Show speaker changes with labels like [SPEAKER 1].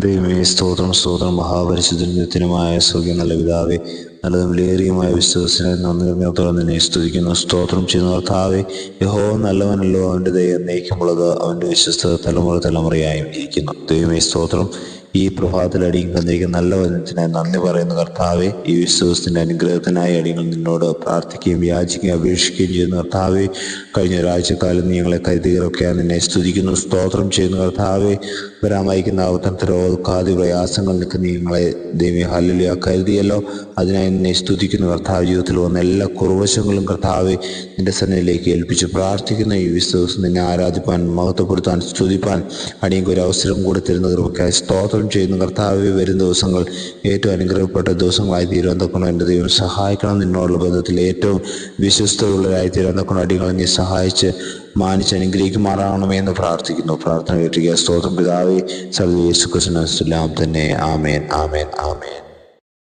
[SPEAKER 1] ദൈവമേ സ്തോത്രം സ്തോത്രം. മഹാപരിശുദ്ധനുമായ സൗഖ്യം നല്ല പിതാവേ നല്ലതും ലേറിയുമായ വിശ്വാസനെ നന്ദി നിർത്തോളം നിന്നെ സ്തുതിക്കുന്നു സ്തോത്രം ചെയ്യുന്ന കർത്താവെ. യഹോ നല്ലവനല്ലോ അവന്റെ ദൈവം നയിക്കുമുള്ളത് അവന്റെ വിശ്വസ്ത തലമുറ തലമുറയായും ഇരിക്കുന്നു. ദൈവമേ സ്തോത്രം. ഈ പ്രഭാതത്തിൽ അടിയും തന്നിരിക്കുന്ന നല്ല വചനത്തിനായി നന്ദി പറയുന്ന കർത്താവെ. ഈ വിശ്വാസത്തിന്റെ അനുഗ്രഹത്തിനായി അടിയങ്ങൾ നിന്നോട് പ്രാർത്ഥിക്കുകയും യാചിക്കുകയും അപേക്ഷിക്കുകയും ചെയ്യുന്ന കർത്താവെ. കഴിഞ്ഞ ഒരാഴ്ചക്കാലം നീ ഞങ്ങളെ കരുതികളൊക്കെ നിന്നെ സ്തുതിക്കുന്നു സ്തോത്രം ചെയ്യുന്ന കർത്താവെ. വരാമയക്കുന്ന അവതരണത്തിലോ ഒതുക്കാതെ പ്രയാസങ്ങൾ നിൽക്കുന്ന ഞങ്ങളെ ദൈവം ഹല്ലുലിയ കരുതിയല്ലോ. അതിനായി നിന്നെ സ്തുതിക്കുന്നു കർത്താവ്. ജീവിതത്തിൽ വന്ന എല്ലാ കുറവശങ്ങളും കർത്താവെ നിന്റെ സന്നിധിയിലേക്ക് ഏൽപ്പിച്ച് പ്രാർത്ഥിക്കുന്ന. ഈ വിശ്വാസം നിന്നെ ആരാധിപ്പാൻ മഹത്വപ്പെടുത്താൻ സ്തുതിപ്പാൻ അടിയങ്ങൾക്ക് ഒരു അവസരം കൂടെ തരുന്ന കൃപക്കായി സ്തോത്രം ചെയ്യുന്ന കർത്താവ് വരും ദിവസങ്ങൾ ഏറ്റവും അനുഗ്രഹപ്പെട്ട ദിവസങ്ങളായി തീരുവാൻ തക്കണം എന്റെ ദൈവം സഹായിക്കണം. നിന്നോടുള്ള ബന്ധത്തിൽ ഏറ്റവും വിശ്വസ്തയുള്ളവരായി തക്കണം അടിയങ്ങളെ നീ സഹായിച്ച് മാനിച്ച് അനുഗ്രഹിക്കുമാറാകണമേ എന്ന് പ്രാർത്ഥിക്കുന്നു. പ്രാർത്ഥന കേട്ടിരിക്കുക. സ്തോത്രം പിതാവേ സർവ യേശു തന്നെ. ആമേൻ ആമേൻ ആമേൻ.